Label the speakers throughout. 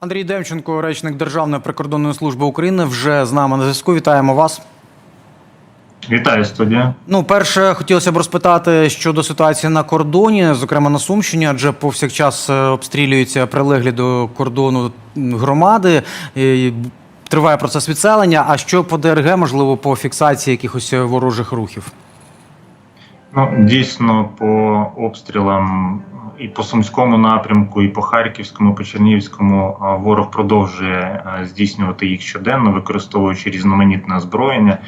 Speaker 1: Андрій Демченко, речник Державної прикордонної служби України, вже з нами на зв'язку. Вітаємо вас.
Speaker 2: Вітаю студія.
Speaker 1: Ну, перше, хотілося б розпитати щодо ситуації на кордоні, зокрема на Сумщині, адже повсякчас е, обстрілюються прилеглі до кордону громади. І Триває процес відселення. А що по ДРГ, можливо, по фіксації якихось ворожих рухів?
Speaker 2: Ну дійсно по обстрілам і по сумському напрямку, і по харківському, по чернігівському ворог продовжує здійснювати їх щоденно, використовуючи різноманітне озброєння.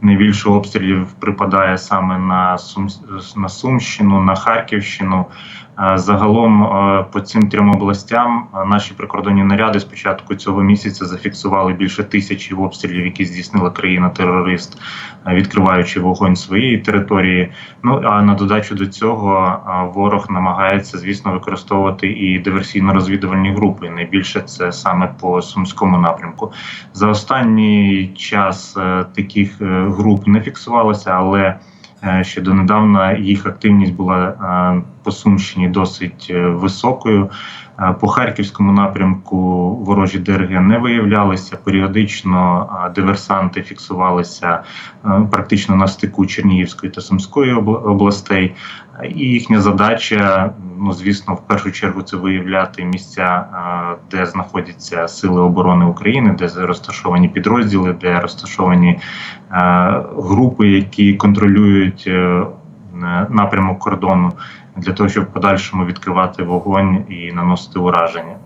Speaker 2: Найбільше обстрілів припадає саме на Сум на Сумщину, на Харківщину. Загалом по цим трьом областям наші прикордонні наряди з початку цього місяця зафіксували більше тисячі обстрілів, які здійснила країна-терорист, відкриваючи вогонь своєї території. Ну а на додачу до цього ворог намагається, звісно, використовувати і диверсійно-розвідувальні групи. Найбільше це саме по сумському напрямку. За останній час е, таких е, груп не фіксувалося, але е, ще донедавна їх активність була е, по Сумщині досить е, високою. Е, По харківському напрямку ворожі ДРГ не виявлялися. Періодично е, диверсанти фіксувалися практично на стику Чернігівської та Сумської областей. І їхня задача, ну звісно, в першу чергу це виявляти місця, де знаходяться сили оборони України, де розташовані підрозділи, де розташовані групи, які контролюють напрямок кордону, для того, щоб подальшому відкривати вогонь і наносити ураження.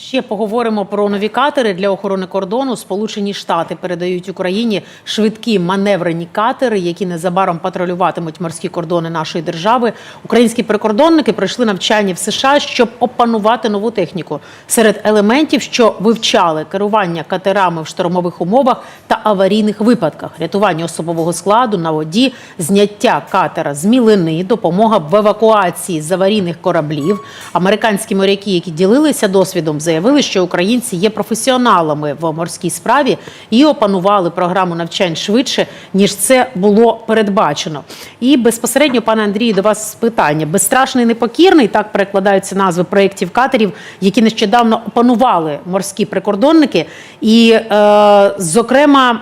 Speaker 3: Ще поговоримо про нові катери для охорони кордону. Сполучені Штати передають Україні швидкі маневрені катери, які незабаром патрулюватимуть морські кордони нашої держави. Українські прикордонники пройшли навчання в США, щоб опанувати нову техніку. Серед елементів, що вивчали керування катерами в штормових умовах та аварійних випадках, рятування особового складу на воді, зняття катера з мілини, допомога в евакуації з аварійних кораблів. Американські моряки, які ділилися досвідом, заявили, що українці є професіоналами в морській справі і опанували програму навчань швидше, ніж це було передбачено. І безпосередньо, пане Андрію, до вас питання: безстрашний непокірний так перекладаються назви проєктів катерів, які нещодавно опанували морські прикордонники. І, е, зокрема,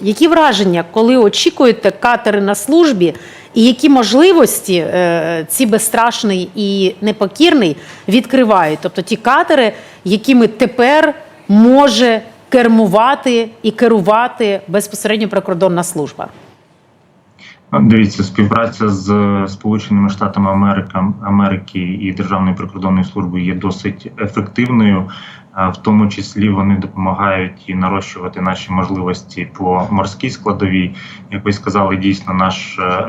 Speaker 3: які враження, коли очікуєте катери на службі? І які можливості е, ці безстрашний і непокірний відкривають? Тобто ті катери, якими тепер може кермувати і керувати безпосередньо прикордонна служба?
Speaker 2: Дивіться, співпраця з Сполученими Штатами Америки, Америки і Державною прикордонною службою є досить ефективною. В тому числі вони допомагають і нарощувати наші можливості по морській складовій. Як ви сказали, дійсно наш е,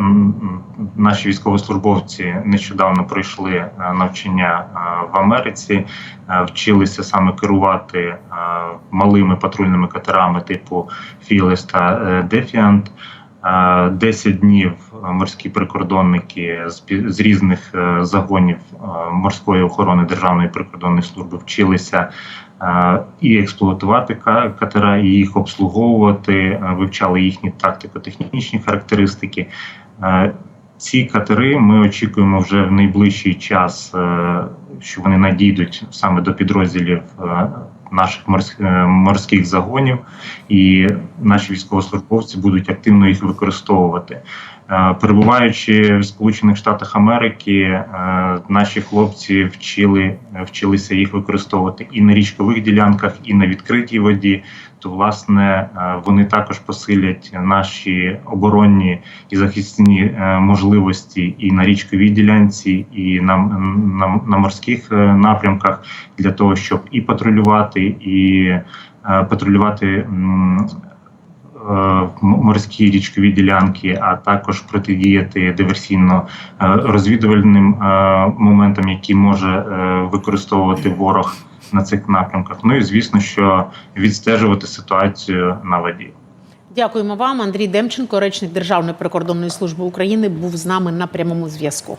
Speaker 2: наші військовослужбовці нещодавно пройшли е, навчання е, в Америці, вчилися саме керувати малими патрульними катерами типу Філес та е, Дефіант. Е, 10 днів морські прикордонники з різних е, загонів е, морської охорони Державної прикордонної служби вчилися е, і експлуатувати катера, і їх обслуговувати, е, вивчали їхні тактико-технічні характеристики. Е, Ці катери ми очікуємо вже в найближчий час, е, що вони надійдуть саме до підрозділів е, наших е, морських загонів, і наші військовослужбовці будуть активно їх використовувати. Е, Перебуваючи в Сполучених Штатах Америки, е, наші хлопці вчили вчилися їх використовувати і на річкових ділянках, і на відкритій воді. То власне е, вони також посилять наші оборонні і захисні можливості і на річковій ділянці, і на, на, на морських напрямках для того, щоб і патрулювати, і патрулювати. Е, морські річкові ділянки, а також протидіяти диверсійно е, е, моментам, які може використовувати ворог на цих напрямках. Ну і звісно, що відстежувати ситуацію на воді.
Speaker 3: Дякуємо вам. Андрій Демченко, речник Державної прикордонної служби України, був з нами на прямому зв'язку.